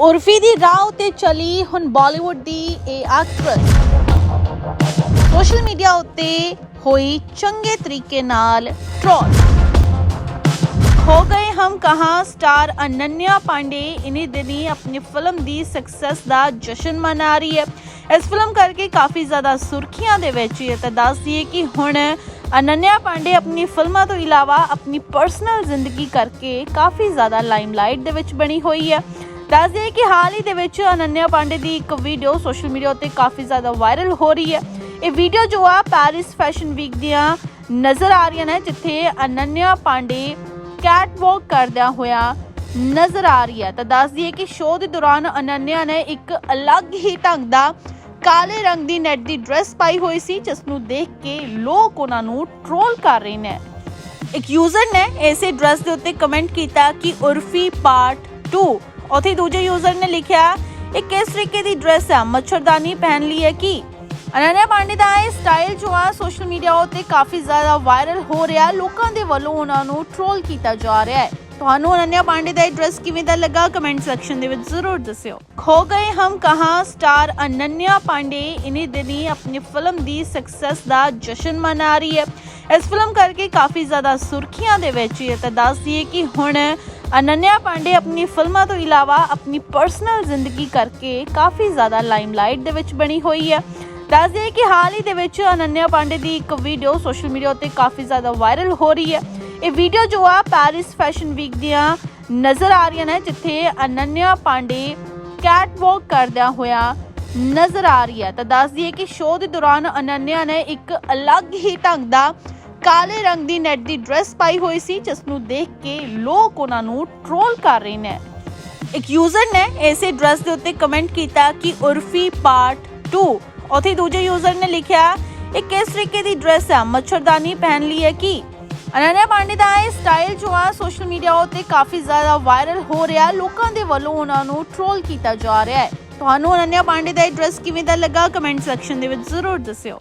ਉਰਫੀ ਦੀ ਰਾਹ ਉਤੇ ਚਲੀ ਹੁਣ ਬਾਲੀਵੁੱਡ ਦੀ ਇਹ ਐਕਟਰੈਸ ਸੋਸ਼ਲ ਮੀਡੀਆ ਉੱਤੇ ਹੋਈ ਚੰਗੇ ਤਰੀਕੇ ਨਾਲ ਟ੍ਰੋਲ ਹੋ ਗਏ ਹਮ ਕਹਾਂ ਸਟਾਰ ਅਨੰਨਿਆ ਪਾਂਡੇ, ਇਨੀ ਦਿਨੀ ਆਪਣੀ ਫਿਲਮ ਦੀ ਸਕਸੈਸ ਦਾ ਜਸ਼ਨ ਮਨਾ ਰਹੀ ਹੈ। ਇਸ ਫਿਲਮ ਕਰਕੇ ਕਾਫੀ ਜ਼ਿਆਦਾ ਸੁਰਖੀਆਂ ਦੇ ਵਿੱਚ ਹੈ ਤਾਂ ਦੱਸ ਦਈਏ ਕਿ ਹੁਣ ਅਨੰਨਿਆ ਪਾਂਡੇ ਆਪਣੀ ਫਿਲਮਾਂ ਤੋਂ ਇਲਾਵਾ ਆਪਣੀ ਪਰਸਨਲ ਜ਼ਿੰਦਗੀ ਕਰਕੇ ਕਾਫੀ ਜ਼ਿਆਦਾ ਲਾਈਮਲਾਈਟ ਦੇ ਵਿੱਚ ਬਣੀ ਹੋਈ ਹੈ। ਦੱਸ ਦਈਏ ਕਿ ਹਾਲ ਹੀ ਦੇ ਵਿੱਚ ਅਨੰਨਿਆ ਪਾਂਡੇ ਦੀ ਇੱਕ ਵੀਡੀਓ ਸੋਸ਼ਲ ਮੀਡੀਆ ਉੱਤੇ ਕਾਫੀ ਜ਼ਿਆਦਾ ਵਾਇਰਲ ਹੋ ਰਹੀ ਹੈ। ਇਹ ਵੀਡੀਓ ਜੋ ਆ ਪੈਰਿਸ ਫੈਸ਼ਨ ਵੀਕ ਦੀਆਂ ਨਜ਼ਰ ਆ ਰਹੀਆਂ ਨੇ, ਜਿੱਥੇ ਅਨੰਨਿਆ ਪਾਂਡੇ ਕੈਟ ਵਾਕ ਕਰਦਿਆਂ ਹੋਇਆ ਨਜ਼ਰ ਆ ਰਹੀ ਹੈ। ਤਾਂ ਦੱਸ ਦਈਏ ਕਿ ਸ਼ੋਅ ਦੇ ਦੌਰਾਨ ਅਨੰਨਿਆ ਨੇ ਇੱਕ ਅਲੱਗ ਹੀ ਢੰਗ ਦਾ ਕਾਲੇ ਰੰਗ ਦੀ ਨੈਟ ਦੀ ਡਰੈਸ ਪਾਈ ਹੋਈ ਸੀ, ਜਿਸ ਨੂੰ ਦੇਖ ਕੇ ਲੋਕ ਉਹਨਾਂ ਨੂੰ ਟ੍ਰੋਲ ਕਰ ਰਹੇ ਨੇ। ਇੱਕ ਯੂਜ਼ਰ ਨੇ ਇਸੇ ਡਰੈਸ ਦੇ ਉੱਤੇ ਕਮੈਂਟ ਕੀਤਾ ਕਿ ਉਰਫੀ ਪਾਰਟ 2 ਉਥੇ ਦੂਜੇ ਯੂਜ਼ਰ ਨੇ ਲਿਖਿਆ, ਇਹ ਕਿਸ ਤਰੀਕੇ ਦੀ ਡਰੈਸ ਹੈ ਮੱਛਰਦਾਨੀ ਪਹਿਨ ਲਈ ਹੈ ਕੀ? ਅਨੰਨਿਆ ਪਾਂਡੇ ਦਾ ਇਹ ਸਟਾਈਲ ਜੋ ਆ ਸੋਸ਼ਲ ਮੀਡੀਆ ਉੱਤੇ ਕਾਫੀ ਜ਼ਿਆਦਾ ਵਾਇਰਲ ਹੋ ਰਿਹਾ। ਲੋਕਾਂ ਦੇ ਵੱਲੋਂ ਉਹਨਾਂ ਨੂੰ ਟ੍ਰੋਲ ਕੀਤਾ ਜਾ ਰਿਹਾ ਹੈ। ਤੁਹਾਨੂੰ ਅਨੰਨਿਆ ਪਾਂਡੇ ਦਾ ਇਹ ਡਰੈਸ ਕਿਵੇਂ ਦਾ ਲੱਗਾ? ਕਮੈਂਟ ਸੈਕਸ਼ਨ ਦੇ ਵਿੱਚ ਜ਼ਰੂਰ ਦੱਸਿਓ। ਖੋ ਗਏ ਹਮ ਕਹਾਂ? ਸਟਾਰ ਅਨੰਨਿਆ ਪਾਂਡੇ ਇਨੀ ਦਿਨੀ ਆਪਣੀ ਫਿਲਮ ਦੀ ਸਕਸੈਸ ਦਾ ਜਸ਼ਨ ਮਨਾ ਰਹੀ ਹੈ। ਇਸ ਫਿਲਮ ਕਰਕੇ ਕਾਫੀ ਜ਼ਿਆਦਾ ਸੁਰਖੀਆਂ ਦੇ ਵਿੱਚ ਹੈ ਤਾਂ ਦੱਸ ਦਈਏ ਕਿ ਹੁਣ ਅਨੰਨਿਆ ਪਾਂਡੇ ਆਪਣੀ ਫਿਲਮਾਂ ਤੋਂ ਇਲਾਵਾ ਆਪਣੀ ਪਰਸਨਲ ਜ਼ਿੰਦਗੀ ਕਰਕੇ ਕਾਫੀ ਜ਼ਿਆਦਾ ਲਾਈਮਲਾਈਟ ਦੇ ਵਿੱਚ ਬਣੀ ਹੋਈ ਹੈ। ਦੱਸ ਦਈਏ ਕਿ ਹਾਲ ਹੀ ਦੇ ਵਿੱਚ ਅਨੰਨਿਆ ਪਾਂਡੇ ਦੀ ਇੱਕ ਵੀਡੀਓ ਸੋਸ਼ਲ ਮੀਡੀਆ ਉੱਤੇ ਕਾਫੀ ਜ਼ਿਆਦਾ ਵਾਇਰਲ ਹੋ ਰਹੀ ਹੈ। ਇਹ ਵੀਡੀਓ ਜੋ ਆ ਪੈਰਿਸ ਫੈਸ਼ਨ ਵੀਕ ਦੀਆਂ ਨਜ਼ਰ ਆ ਰਹੀਆਂ ਨੇ, ਜਿੱਥੇ ਅਨੰਨਿਆ ਪਾਂਡੇ ਕੈਟ ਵਾਕ ਕਰਦਿਆਂ ਹੋਇਆ ਨਜ਼ਰ ਆ ਰਹੀ ਹੈ। ਤਾਂ ਦੱਸ ਦਈਏ ਕਿ ਸ਼ੋਅ ਦੇ ਦੌਰਾਨ ਅਨੰਨਿਆ ਨੇ ਇੱਕ ਅਲੱਗ ਹੀ ਢੰਗ ਦਾ ਕਾਲੇ ਰੰਗ ਦੀ ਨੈਟ ਦੀ ਡਰੈਸ ਪਾਈ ਹੋਈ ਸੀ, ਜਿਸ ਨੂੰ ਦੇਖ ਕੇ ਲੋਕ ਉਹਨਾਂ ਨੂੰ ਟ੍ਰੋਲ ਕਰ ਰਹੇ ਨੇ। ਇੱਕ ਯੂਜ਼ਰ ਨੇ ਇਸੇ ਡਰੈਸ ਦੇ ਉੱਤੇ ਕਮੈਂਟ ਕੀਤਾ ਕਿ ਉਰਫੀ ਪਾਰਟ 2 ਉਥੇ ਦੂਜੇ ਯੂਜ਼ਰ ਨੇ ਲਿਖਿਆ, ਇਹ ਕਿਸ ਤਰੀਕੇ ਦੀ ਡਰੈਸ ਹੈ ਮੱਛਰਦਾਨੀ ਪਹਿਨ ਲਈ ਹੈ ਕੀ? ਅਨੰਨਿਆ ਪਾਂਡੇ ਦਾ ਇਹ ਸਟਾਈਲ ਜੋ ਆ ਸੋਸ਼ਲ ਮੀਡੀਆ ਉੱਤੇ ਕਾਫੀ ਜ਼ਿਆਦਾ ਵਾਇਰਲ ਹੋ ਰਿਹਾ। ਲੋਕਾਂ ਦੇ ਵੱਲੋਂ ਉਹਨਾਂ ਨੂੰ ਟ੍ਰੋਲ ਕੀਤਾ ਜਾ ਰਿਹਾ ਹੈ। ਤੁਹਾਨੂੰ ਅਨੰਨਿਆ ਪਾਂਡੇ ਦਾ ਇਹ ਡਰੈਸ ਕਿਵੇਂ ਦਾ ਲੱਗਾ? ਕਮੈਂਟ ਸੈਕਸ਼ਨ ਦੇ ਵਿੱਚ ਜ਼ਰੂਰ ਦੱਸਿਓ।